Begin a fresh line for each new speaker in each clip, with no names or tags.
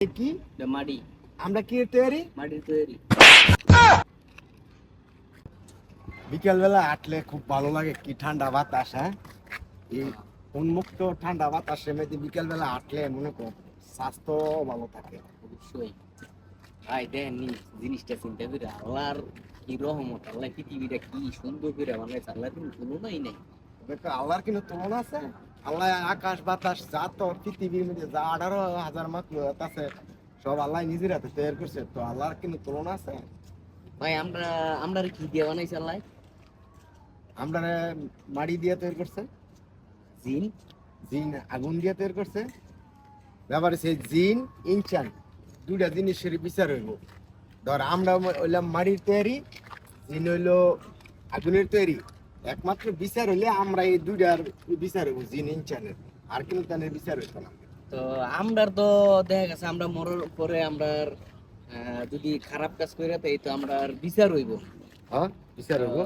কি?
মাটি
আমরা কি তৈরি?
মাটির তৈরি।
বিকেলবেলা হাঁটলে খুব ভালো লাগে কি ঠান্ডা বাতাস হ্যাঁ? এই উন্মুক্ত ঠান্ডা বাতাসের মধ্যে বিকেলবেলা হাঁটলে মনে কর স্বাস্থ্য ভালো থাকে।
অবশ্যই। ভাই দেন জিনিসটা চিন্তা করে আল্লাহর কি রহমত আল্লাহ পৃথিবীটা কি সুন্দর করে বানাইছে আল্লাহর কোনো তুলনাই নাই।
আল্লাহর কিন্তু তুলনা আছে? আল্লাহ আকাশ বাতাস যা তো পৃথিবীর মধ্যে যা আঠারো হাজার মাকলুক আছে সব আল্লাহ নিজের হাতে তৈরি করছে। তো আল্লাহর কিন্তু তুলনা আছে?
ভাই আমরা আমরা কি দিয়ে বানাইছে আল্লাহ?
আমরা মাড়ি দিয়ে তৈরি করছে।
জিন?
জিন আগুন দিয়ে তৈরি করছে। ব্যাপারে সেই জিন ইনচান দুইটা জিনিসের বিচার হইব। ধর আমরা হইলাম মাটির তৈরি জিন হইল আগুনের তৈরি। একমাত্র বিচার হইলে আমরা এই দুইটার বিচার হইব জিন ইনচানের। আর কিন্তু তাদের বিচার হইতো না।
তো আমরার তো দেখা গেছে আমরা মরার পরে আমরা যদি খারাপ কাজ করে তাই তো আমরা বিচার হইব।
হ্যাঁ বিচার হইব।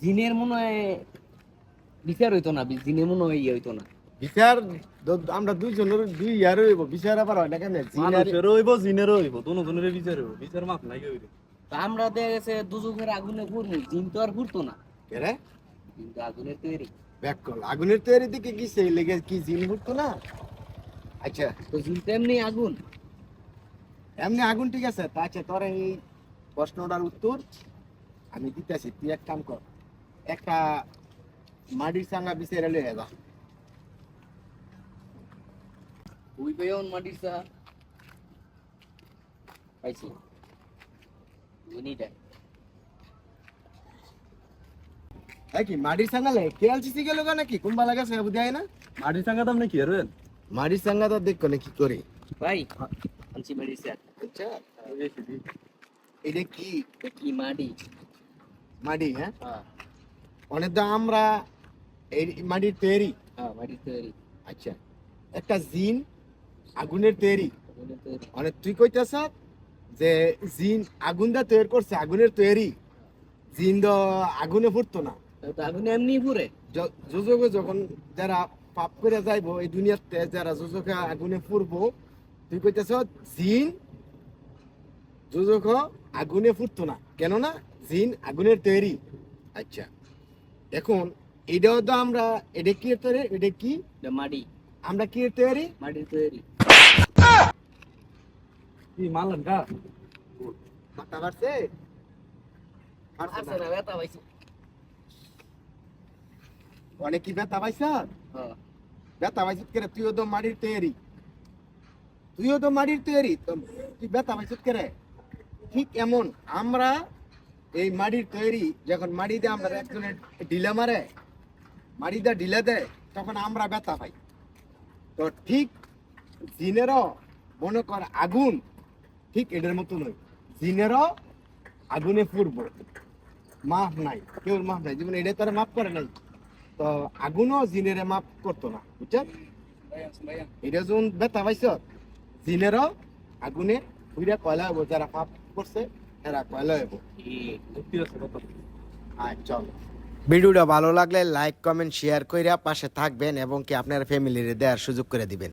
জিনের মনে হয় বিচার হইতো না জিনের মনে হয় ইয়ে হইতো না।
বিচার আমরা দুইজনের দুই ইয়ার হইব বিচার আবার হয় না কেন
জিনের হইব জিনেরও হইব দুনো জনের বিচার হইব বিচার মাপ নাই হইব।
তো আমরা দেখা গেছে দুজনের আগুনে ঘুরবো জিন তো আর ঘুরতো না।
কেরে
কিন্তু আগুনের তৈরি।
ব্যাক কল আগুনের তৈরি দিকে কি সেই লেগে কি জিন ঘুরতো না? আচ্ছা।
তো জিন তো এমনি আগুন।
এমনি আগুন ঠিক আছে তা আছে তোর এই প্রশ্নটার উত্তর আমি দিতেছি। তুই এক কাম কর একটা মাটির চাঙ্গা বিচারে লয়ে যা
ওই পেয়ন মাটির চা। পাইছি। উনিটা
এই কি মাটির চাঙ্গা লে কেএলসিসি গেল নাকি? কোনবা লাগাছে বুঝাই না
মাটির সাঙ্গা দাম নাকি আর
মাটির চাঙ্গা তো দেখো না কি করে।
ভাই আনছি মাটির চা
আচ্ছা। এটা কি?
কি মাটি
মাটি হ্যাঁ?
হ্যাঁ।
অনেক তো আমরা এই মাটির তৈরি।
হ্যাঁ মাটির তৈরি।
আচ্ছা। একটা জিন আগুনের তৈরি। মানে তুই কইতেছ যে জিন আগুন দা তৈরি করছে আগুনের তৈরি। জিন তো আগুনে ফুটতো না।
আগুনে এমনি পুরে
যোজকে যখন যারা পাপ করে যাইবো এই দুনিয়াতে যারা যোজকে আগুনে ফুরবো তুই কইতেছ জিন যোজক আগুনে ফুটতো না। কেননা জিন আগুনের তৈরি। আচ্ছা এখন এটাও তো আমরা এটা কি তৈরি? এটা কি?
মাটি।
আমরা কি তৈরি?
মাটির তৈরি।
কি মারলেন কা
মাথা পারছে পারছে। না
ব্যথা পাইছি।
অনেক কি ব্যথা পাইছ?
হ্যাঁ।
ব্যথা পাইছ করে? তুইও তো মাটির তৈরি তুইও তো মাটির তৈরি তুই ব্যথা পাইছ করে? ঠিক এমন আমরা এই মাটির তৈরি যখন মাটিতে আমরা একজনের ঢিলা মারে মাটিতে ঢিলা দেয় তখন আমরা ব্যথা পাই। তো ঠিক জিনেরও মনে কর আগুন ঠিক এটার মতো নয়। জিনেরও আগুনে পূর্ব। মাফ নাই কেউ মাফ নাই। যেমন এটা তারা মাফ করে নাই। তো আগুনও জিনেরে মাপ করতো না বুঝছেন এটা যখন ব্যথা পাইছ জিনেরও আগুনে উইরা কয়লা হব যারা পাপ করছে এরা কয়লা হব। আচ্ছা। ভিডিওটা ভালো লাগলে লাইক, কমেন্ট শেয়ার কইরা পাশে থাকবেন এবং কি আপনার ফ্যামিলির দেওয়ার সুযোগ করে দিবেন।